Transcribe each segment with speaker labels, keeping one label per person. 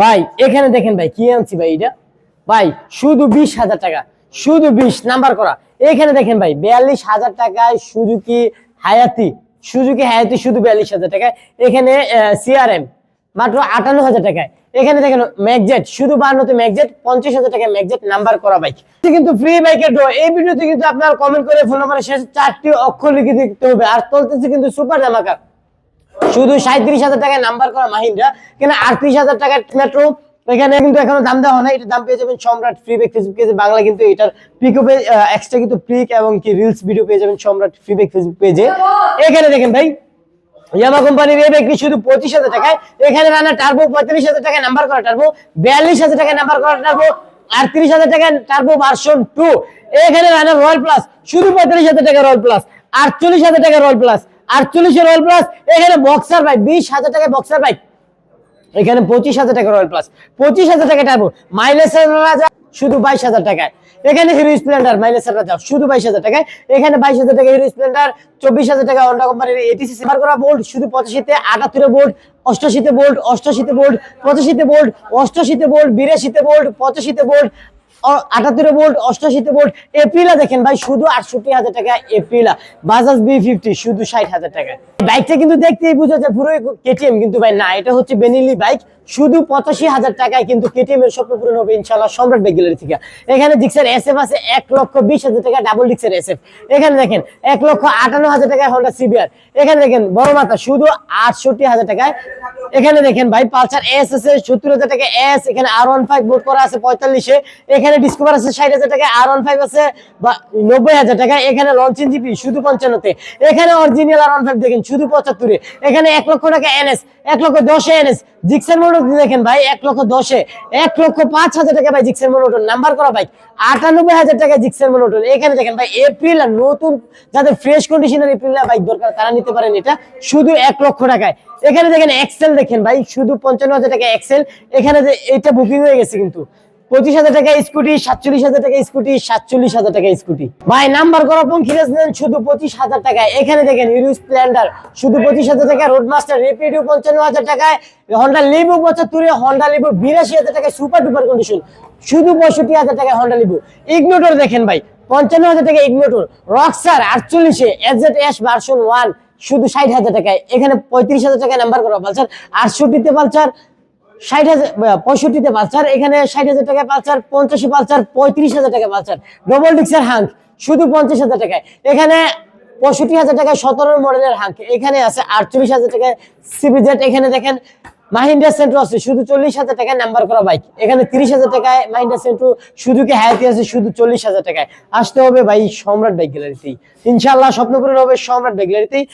Speaker 1: ভাই, এখানে দেখেন ভাই, কি আনছি ভাই এটা? ভাই, শুধু বিশ হাজার টাকা, শুধু বিশ, নাম্বার করা। এখানে দেখেন ভাই, বিয়াল্লিশ হাজার টাকায় সুজুকি হায়াতি সুজুকি হায়াতি শুধু বিয়াল্লিশ হাজার টাকায়। এখানে সিআরএম মাত্র আটান্ন হাজার টাকায়। এখানে দেখেন ম্যাকজেট শুধু বান্নতে ম্যাকজেট পঞ্চাশ হাজার টাকায় ম্যাকজেট নাম্বার করা বাইক কিন্তু ফ্রি বাইকের ডো এই ভিডিওতে কিন্তু আপনার কমেন্ট করে ফোন নাম্বারের শেষে চারটি অক্ষর লিখে দিতে হবে। আর চলতেছে কিন্তু সুপার জামাকা শুধু সাঁত্রিশ হাজার টাকায় নাম্বার করা মাহিন্দ্রা, কেন আটত্রিশ হাজার টাকার মেট্রো এখানে কিন্তু এখনও দাম দেওয়া হয় এটা দাম পেয়ে যাবেন সম্রাট ফ্রি বেক ফেসবুক পেজে বাংলা কিন্তু এটার পিকআপে এক্সট্রা কিন্তু প্লিক এবং কি রিলস ভিডিও পেয়ে যাবেন সম্রাট ফ্রি বেক ফেসবুক পেজে এখানে দেখেন ভাই ইয়ামা কোম্পানির ব্যক্তি শুধু পঁচিশ হাজার টাকায়। এখানে রানা টার্বো হাজার টাকায় নাম্বার করা টার্বো বিয়াল্লিশ হাজার টাকায় নাম্বার করা টার্বো আটত্রিশ হাজার টাকায় টার্বো ভার্সন টু এখানে রানা রয়্যাল প্লাস শুধু পঁয়তাল্লিশ হাজার টাকা রয়্যাল প্লাস আটচল্লিশ হাজার টাকা রয়্যাল প্লাস আটচল্লিশ রয়্যাল প্লাস এখানে বক্সার বাইক বিশ হাজার টাকায় বক্সার বাইক এখানে পঁচিশ হাজার টাকা রয়্যাল প্লাস পঁচিশ হাজার টাকা টার্বো মাইলেজের রাজা শুধু বাইশ হাজার টাকায়। এখানে হিরো স্প্লেন্ডার মাইলেজের রাজা শুধু বাইশ হাজার টাকায়। এখানে বাইশ হাজার টাকা হিরো স্প্লেন্ডার চব্বিশ হাজার টাকা হন্ডা কোম্পানির এটিসি সেভার করা বোল্ট শুধু পঁচাশিতে আটাত্তরে বোল্ট অষ্টাশিতে বোল্ট অষ্টাশিতে বোল্ট পঁচাশিতে বোল্ট অষ্টাশিতে বোল্ট বিরাশিতে বোল্ট পঁচাশিতে বোল্ট আটাত্তরে বোল্ট অষ্টাশিতে বোল্ট এপ্রিলা দেখেন ভাই, শুধু আটষট্টি হাজার টাকা এপ্রিলা। বাজাজ বি ফিফটি শুধু ষাট হাজার টাকা। বাইকটা কিন্তু দেখতেই বোঝা যায়, পুরো কেটিএম কিন্তু ভাই, না, এটা হচ্ছে বেনিলি বাইক শুধু পঁচাশি হাজার টাকায় কিন্তু কেটিএম এর স্বপ্ন পূরণ হবে ইনশাল্লাহ সম্রাট বাইক গ্যালারি থেকে। এখানে ডিক্সের এস এফ আছে, এক লক্ষ বিশ হাজার টাকা ডাবল ডিক্সের এস এফ এখানে দেখেন, এক লক্ষ আটান্ন হাজার টাকায় হন্ডা সিবিআর এখানে দেখেন, বড় মাথা, শুধু আটষট্টি হাজার টাকায় এখানে দেখেন ভাই, পালসার এস আছে, সত্তর হাজার টাকা এস এখানে আর ওয়ান ফাইভ বোর্ড করা আছে পঁয়তাল্লিশে। এখানে ডিসকভার আছে ষাট হাজার টাকা আর ওয়ান ফাইভ আছে নব্বই হাজার টাকা, এখানে লঞ্চিং জিপি শুধু পঞ্চান্নতে। এখানে অরিজিনাল আর ওয়ান ফাইভ দেখেন, শুধু পঁচাত্তরে। এখানে এক লক্ষ টাকা এনএস এক লক্ষ দশে এনএস জিক্সের মোটর দেখেন ভাই, এক লক্ষ দশে। এক লক্ষ পাঁচ হাজার টাকা ভাই জিক্সের মোটর নাম্বার করা বাইক আটানব্বই হাজার টাকা জিক্সের মোটর এখানে দেখেন ভাই এপ্রিল আর নতুন যাদের ফ্রেশ কন্ডিশনের এপ্রিল বাইক দরকার তারা নিতে পারেন এটা। শুধু এক লক্ষ টাকায়। এখানে দেখেন এক্সেল দেখেন ভাই, শুধু পঞ্চান্ন হাজার টাকা এক্সেল এখানে যে এটা বুকিং হয়ে গেছে কিন্তু। পঁচিশ হাজার টাকা স্কুটি সাতচল্লিশ হাজার টাকা স্কুটি সাতচল্লিশ হাজার টাকা স্কুটি ভাই নাম্বার শুধু পঁচিশ হাজার টাকায় এখানে দেখেন শুধু পঁচিশ হাজার টাকা পঞ্চান্ন হাজার টাকায়। হন্ডা লিবু হন্ডা লিবু বিরাশি হাজার টাকায় সুপার ডুপার কন্ডিশন শুধু পঁয়ষট্টি হাজার টাকায় হন্ডা লিবু ইগনোটর দেখেন ভাই, পঞ্চান্ন হাজার টাকা ইগনোটর রক্সার আটচল্লিশে S Z S version one শুধু ষাট হাজার টাকায়। এখানে পঁয়ত্রিশ হাজার টাকায় নাম্বার করা পালসার। আটষট্টিতে পালসার, ষাট হাজার পঁয়ষট্টিতে পালসার, এখানে ষাট হাজার টাকায় পালসার, পঞ্চাশে পালসার, পঁয়ত্রিশ হাজার টাকায় পালসার। ডবল ডিক্সের হাঙ্ক শুধু পঞ্চাশ হাজার টাকায়। এখানে পঁয়ষট্টি হাজার টাকায় সতেরো মডেলের হাঙ্ক এখানে আছে আটচল্লিশ হাজার টাকায় সিবিজেট এখানে দেখেন মাহিন্দ্রা সেন্ট্রো আছে, শুধু চল্লিশ হাজার টাকায় নাম্বার করা বাইক এখানে তিরিশ হাজার টাকায় মাহিন্দ্রা শুধু কি হায়াতি আছে, শুধু চল্লিশ হাজার টাকায়। আসতে হবে ভাই সম্রাট বাইক গ্যালারিতেই ইনশাল্লাহ স্বপ্ন পূরণ হবে সম্রাট বাইক গ্যালারিতেই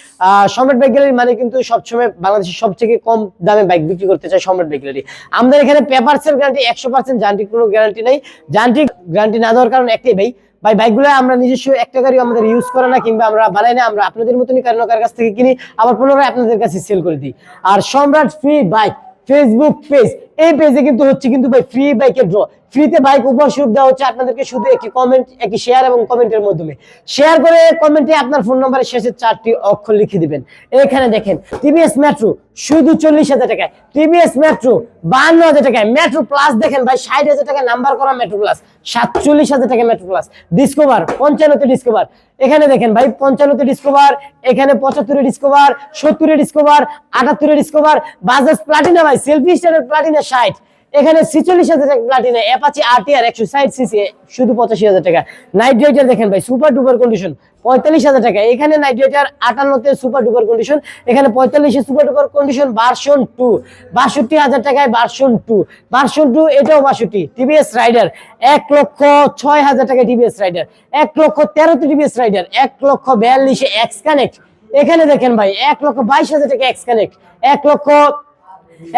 Speaker 1: সম্রাট বাইক গ্যালারি মানে কিন্তু সবসময় বাংলাদেশের সবথেকে কম দামে বাইক বিক্রি করতে চায় সম্রাট বাইক গ্যালারি আমাদের এখানে পেপারসের গ্যারান্টি একশো পার্সেন্ট যান্ত্রিক কোনো গ্যারান্টি নেই। যান্ত্রিক গ্যারান্টি না দেওয়ার কারণ একটাই ভাই ভাই, বাইকগুলো আমরা নিজস্ব একটা গাড়ি আমাদের ইউজ করে না কিংবা আমরা বানাই না, আমরা আপনাদের মতনই কারণ কার কাছ থেকে কিনি, আবার পুনরায় আপনাদের কাছে সেল করে দিই। আর সম্রাট ফ্রি বাইক ফেসবুক পেজ এই পেজে কিন্তু হচ্ছে কিন্তু ভাই ফ্রি বাইকের ড্র ফ্রিতে বাইক উপহার দেওয়া হচ্ছে আপনাদেরকে শুধু একটি কমেন্ট একটি শেয়ার এবং কমেন্টের মাধ্যমে। শেয়ার করে কমেন্টে আপনার ফোন নম্বরের শেষে চারটি অক্ষর লিখে দিবেন। এখানে দেখেন টিভিএস মেট্রো শুধু চল্লিশ হাজার টাকায়। টিভিএস মেট্রো বান্ন হাজার টাকায়। মেট্রো প্লাস দেখেন ভাই, ষাট হাজার টাকা নাম্বার করা মেট্রো প্লাস সাতচল্লিশ হাজার টাকা মেট্রো প্লাস ডিসকভার পঞ্চান্নতে ডিসকভার এখানে দেখেন ভাই, পঞ্চান্নতে ডিসকভার এখানে পঁচাত্তরে ডিসকভার সত্তরে ডিসকভার আটাত্তরে ডিসকভার বাজাজ প্লাটিনা ভাই সেলফি স্টারের প্লাটিনা ষাট। এখানে ছিচল্লিশ হাজার প্লাটিনা অ্যাপাচি আরটিআর একশো ষাট সিসি শুধু পঁচাশি হাজার টাকা। নাইট দেখেন ভাই সুপার ডুপার কন্ডিশন পঁয়তাল্লিশ হাজার টাকা। এখানে নাইট আটান্নতে সুপার ডুপার কন্ডিশন এখানে পঁয়তাল্লিশে super duper condition version two বাষট্টি হাজার টাকায় ভার্সন টু ভার্সন টু এটাও বাষট্টি। টিভিএস রাইডার এক লক্ষ ছয় হাজার টাকা টিভিএস রাইডার এক লক্ষ তেরোতে টিভিএস রাইডার এক লক্ষ বিয়াল্লিশে এক্স কানেক্ট এখানে দেখেন ভাই, এক লক্ষ বাইশ হাজার টাকা এক্স কানেক্ট এক লক্ষ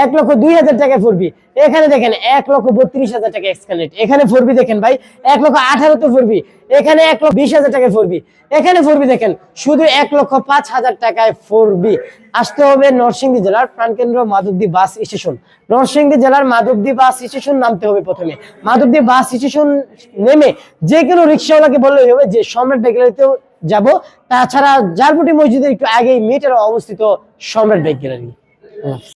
Speaker 1: এক লক্ষ দুই হাজার টাকা ফোরবি এখানে দেখেন, এক লক্ষ বত্রিশ হাজার টাকা এক্সকানেক্ট এখানে ফোরবি দেখেন ভাই, এক লক্ষ আঠারোতে ফোরবি এখানে এক লক্ষ বিশ হাজার টাকায় ফোরবি এখানে ফোরবি দেখেন, শুধু এক লক্ষ পাঁচ হাজার টাকায় ফোরবি আসতে হবে নরসিংদী জেলার প্রাণকেন্দ্র মাধবদী বাস স্টেশন। নরসিংদী জেলার মাধবদী বাস স্টেশন নামতে হবে প্রথমে। মাধবদী বাস স্টেশন নেমে যে কোনো রিক্সাওয়ালাকে বললেই হবে যে, সম্রাট বেকারিতেও যাব। তাছাড়া জারপুটি মসজিদের একটু আগেই মিটার অবস্থিত সম্রাট বেকারি